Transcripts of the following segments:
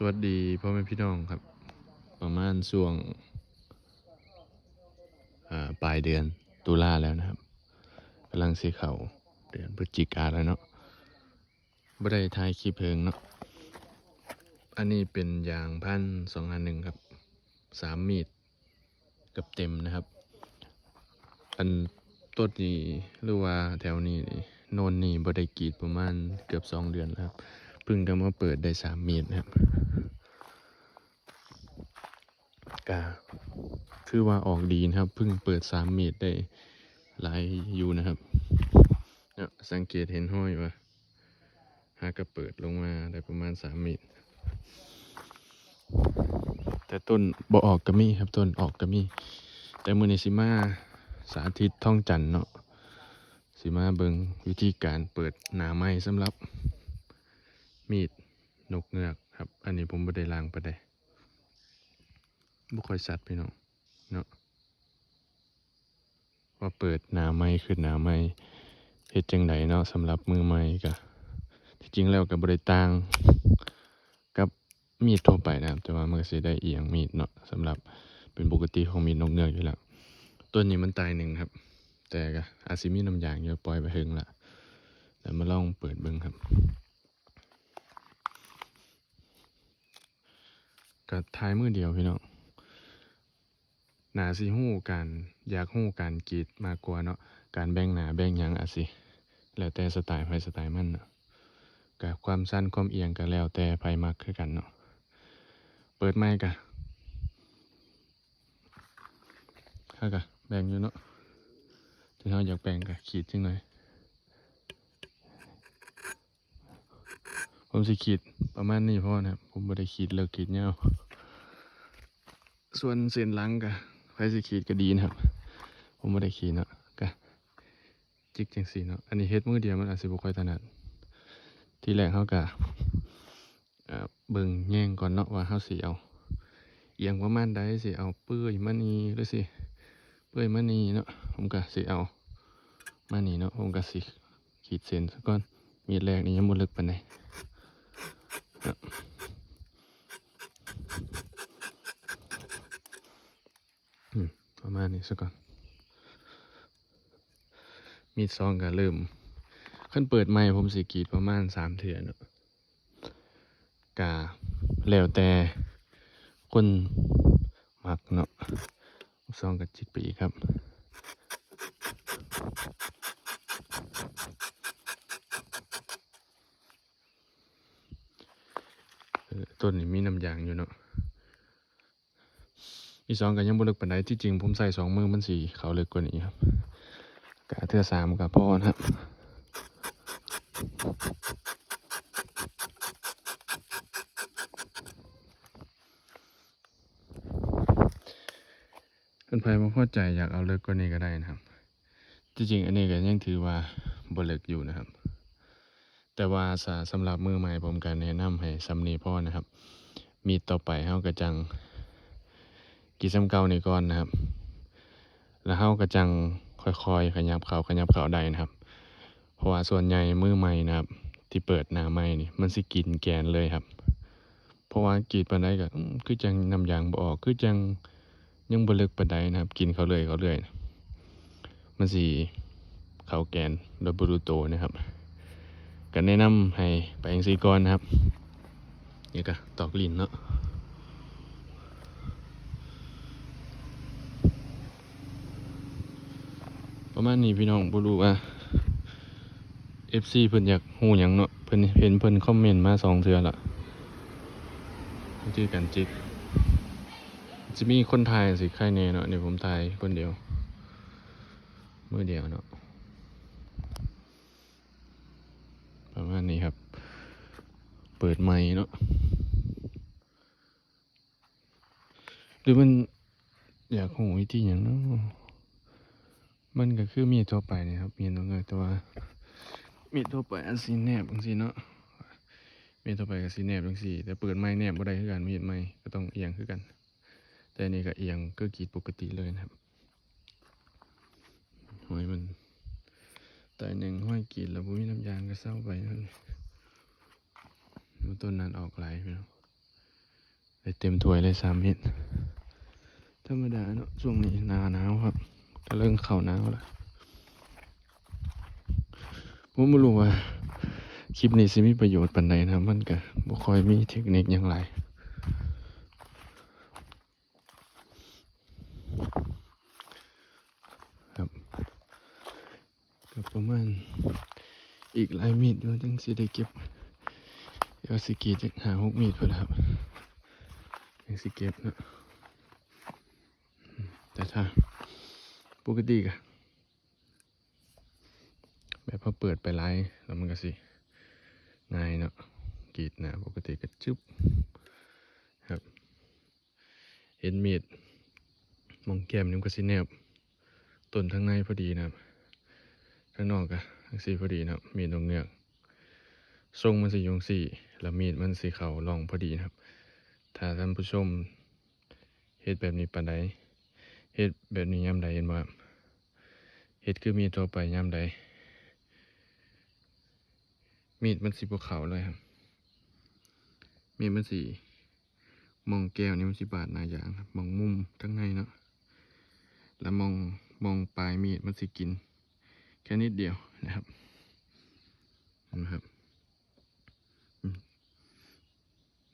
สวัสดีพ่อแม่พี่น้องครับ ประมาณช่วงอ่าปลายเดือนตุลาแล้วนะครับกำลังสีเขาเดือนพฤศจิกาแล้วเนาะบ่ได้ถ่ายคลิปเพิงเนาะอันนี้เป็นยางพันสองอันหนึ่งครับสามมีดกับเต็มนะครับ อันต้นนี้หรือว่าแถวนี้นี่โนนนี่บ่ได้กรีดประมาณเกือบสองเดือนแล้วครับ พิ่งจะมาเปิดได้สามเมีดนะครับก็คือว่าออกดีนะครับพิ่งเปิดสามเมตรได้หลายอยู่นะครับเนี่ยสังเกตเห็นห้อยว่าหากระเปิดลงมาได้ประมาณสามเมตร แต่ต้นบ่ออกก็มีครับต้นออกก็มีแต่มือในสิมาสาธิตท่องจันเนาะสิมาเบิงวิธีการเปิดหนาไม้สำหรับ มีดนกเงือกครับ อันนี้ผมบ่ได้ล้างไปได้บุค่อยสัตว์พี่น้องเนาะว่าเปิดหนาไม้ขึ้นหนาไม้เฮ็ดจังไดเนาะสำหรับมือใหม่ก็ที่จริงแล้วก็บ่ได้ต่างกับมีดทั่วไปนะครับแต่ว่ามันก็สิได้เอียงมีดเนาะสำหรับเป็นปกติของมีดนกเงือกอยู่แล้วตัวนี้มันตายหนึ่งครับ แต่ก็อาจสิมีน้ำยางเยอะปล่อยไปถึงละแล้วมาลองเปิดเบิ่งครับ ก็ท้ายมือเดียวพี่น้องหนาสิหู้การอยากหู้การกีดมากกว่าเนาะการแบ่งหนาแบ่งยังอะสิแล้วแต่สไตล์ไฟสไตล์มันเนาะกับความสั้นความเอียงก็แล้วแต่ไฟมักคือกันเนาะเปิดไม้กะฮะกะแบ่งอยู่เนาะที่เราอยากแบ่งกะขีดจังหน่อย ผมสิขีดประมาณนี้พ่อนะครับผมไม่ได้ขีดเลิกขีดเงาส่วนเส้นหลังก็ไฟสิขีดก็ดีนะครับ ผมไม่ได้ขีดเนาะก็จิกจังสีเนาะอันนี้เฮ็ดมือเดียวมันอาจสิบ่ค่อยถนัดที่แรกเขาก็เอ่อเบิ่งแย่งก่อนเนาะว่าเขาสิเอาเอียงประมาณใดสิเอาเปื่อยมานี่หรือสิเปื่อยมานี่เนาะผมก็สิเอามานี่เนาะผมก็สิขีดเส้นซะก่อนมีดแรกนี่ยังบ่ลึกปานใดเนาะ ประมาณ นี้ซะก่อน มีดซองก็เริ่มขั้นเปิดใหม่ผมสิกรีดประมาณสามเถื่อนากาแล้วแต่คนมักเนาะซองกับจิกไปอีกครับต้นนี้มีน้ำยางอยู่เนาะ อีสองก็ยังบ่ลึกปานใดที่จริงผมใส่สองมือมันสีเขาเลึกกว่านี้ครับกะเทือสามกับพ่อนะครับเพิ่นไผบ่พอใจอยากเอาเลิกกว่านี้ก็ได้นะครับที่จริงอันนี้ก็ยังถือว่าบเลิกอยู่นะครับ แต่ว่าสาสำหรับมือใหม่ผมก็แนะนำให้สำนีพ่อนะครับ มีต่อไปเฮาก็จัง กี่ซ้ำเก่านี่ก่อนนะครับ แล้วเฮาก็จังค่อยๆ ขยับเขาขยับเขาได้นะครับ เพราะว่าส่วนใหญ่มือใหม่นะครับ ที่เปิดหน้าใหม่นี่มันสิกินแกนเลยครับ เพราะว่ากีดปานใดก็คือจังน้ำยางบ่ออกคือจังยังบ่ลิกปานใดนะครับ กินเขาเลยเขาเลยมันสิเขาแกนโดยบรู้ตัวนะครับก็แนะนำให้ไปจังซีก่อนนะครับนี่ก็ตอกลิ้นเนาะ ประมาณนี้พี่น้องบ่รู้ว่า FC เพิ่นอยากฮู้หยังเนาะเพิ่นเห็นเพิ่นคอมเมนต์มาสองเทื่อละวิธีการจิกจะมีคนถ่ายสิใครแน่เนาะเดี๋ยวผมถ่ายคนเดียวมือเดียวเนาะประมาณนี้ครับ เปิดไมค์เนาะหรือมันอยากฮู้วิธีหยังเนาะ มันก็คือมีดทั่วไปนะครับมีดตรงนี้แต่ว่ามีดทั่วไปอันสีแนบจังซี่เนาะมีดทั่วไปก็สีแนบจังซี่แต่เปิดไม้แนบบ่ได้คือกันมีดไม้ก็ต้องเอียงคือกัน แต่นี่ก็เอียงก็กีดปกติเลยนะครับห้อยมันแต่หนึ่งห้อยกีดแล้วบ่มีน้ำยางก็เศร้าไปนั่นดูต้นนั้นออกไหลายพี่น้องไปเต็มถ้วยเลยสามเม็ดธรรมดาเนาะช่วงนี้นาหนาวครับ จะเริ่มเข้าหนาวแล้วผมไม่รู้ว่า คลิปนี้สิมีประโยชน์ปานใดนะมันก็บ่ค่อยมีเทคนิคหยังไรครับก็ประมาณอีกหลายมีดอยู่จังสิได้เก็บเดี๋ยวสิกีจักหาหกมีดเพิ่นล่ะครับยังสิเก็บนะแต่ถ้า ปกติก็แบบพอเปิดไปไลฟ์แล้วมันก็สิง่ายเนาะกรีดนะปกติก็จุ๊บครับเห็นมีดมองแก้มนี่มันก็สิแนบต้นทั้งในพอดีนะครับข้างนอกก็ทั้งสีพอดีนะครับ มีดตรงเงือกทรงมันสิอยงสี่แล้วมีดมันสีเข่าลองพอดีนะครับ ถ้าท่านผู้ชมเฮ็ดแบบนี้ปานใด เฮ็ดแบบนี้ย่ำใดเห็นบ่ครับเฮ็ดคือมีดทั่วไปย่ำใดมีดมันสีบวขาเลยครับ มีดมันสีมองแก้วนี่มันสีบาดหนาอย่างครับมองมุมทั้งในเนาะแล้วมองมองปลายมีดมันสีกิน แค่นิดเดียวนะครับเห็นะครับ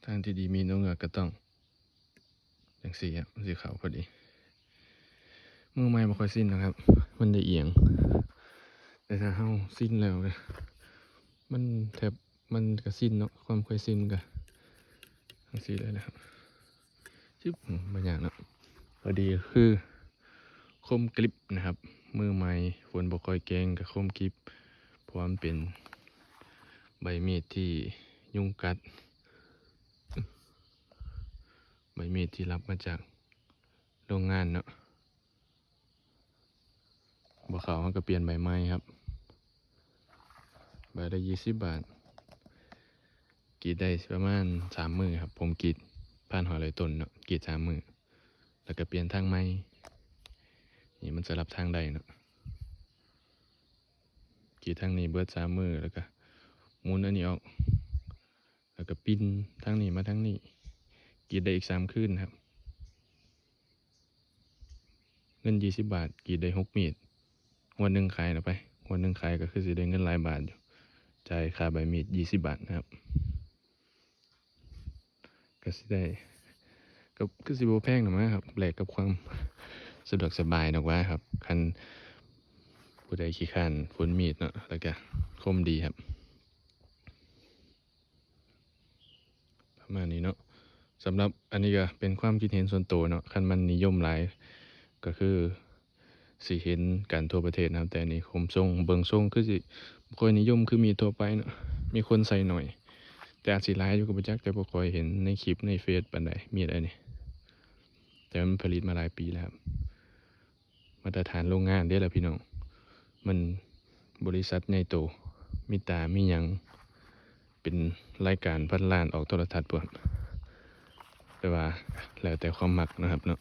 ทางที่ดีมีน้องเงือกก็ต้องอย่างสีครับสีขาวพอดี มือไม้ไม่ค่อยสิ้นนะครับ มันได้เอียง แต่ถ้าเฮาสิ้นแล้วเลยมันแทบมันก็สิ้นเนาะความเคยสิ้นก็ทั้งสี่เลยนะครับชิบบางอย่างเนาะพอดีคือคมกริบนะครับ มือใหม่ฝนบกคอยเก่งกับคมกริบเพราะว่ามันเป็นใบมีดที่ยุงกัด ใบมีดที่รับมาจากโรงงานเนาะ บ่เขาวมันก็เปลี่ยนใบไม้ครับ ใบละยี่สิบบาทกีดได้ประมาณสามมือครับ ผมกีดผ่านหอยลอยต้นเนาะกีดสามมือแล้วก็เปลี่ยนทางไม้นี่มันสลับทางใดเนาะกีดทางนี้เบิดสามมือแล้วก็มุนอันนี้ออก แล้วก็ปิ้นทางนี้มาทางนี้กีดได้อีกสามคืนครับ เงินยี่สิบบาทกีดได้หกมีด วันหนึ่งขายนะไปวันหนึ่งขายก็คือสิได้เงินหลายบาทอยู่จ่ายค่าใบมีดยี่สิบบาทนะครับ ก็สิได้ก็คือสิบแพงหน่อยมั้งครับแหลกกับความสะดวกสบายดอกว่าครับ คันผู้ใดขี้ข้านฝนมีดเนาะแล้วก็คมดีครับ ประมาณนี้เนาะสำหรับอันนี้ก็เป็นความคิดเห็นส่วนตัวเนาะคันมันนิยมหลายก็คือ สิเห็นกันทั่วประเทศนะครับ แต่นี้ผมทรงเบิงทรงคือสิบ่ค่อยนิยมคือมีทั่วไปเนาะมีคนใส่หน่อย แต่อาจสิหลายอยู่กับประจักษ์แต่บ่ค่อยเห็นในคลิปในเฟซปานใดมีอะไรนี่แต่มันผลิตมาหลายปีแล้วครับมาตรฐานโรงงานเด้อล่ะพี่น้อง มันบริษัทใหญ่โตมีตามีหยังเป็นรายการพัฒนานออกโทรทัศน์พวกแต่ว่าแล้วแต่ความมักนะครับเนาะ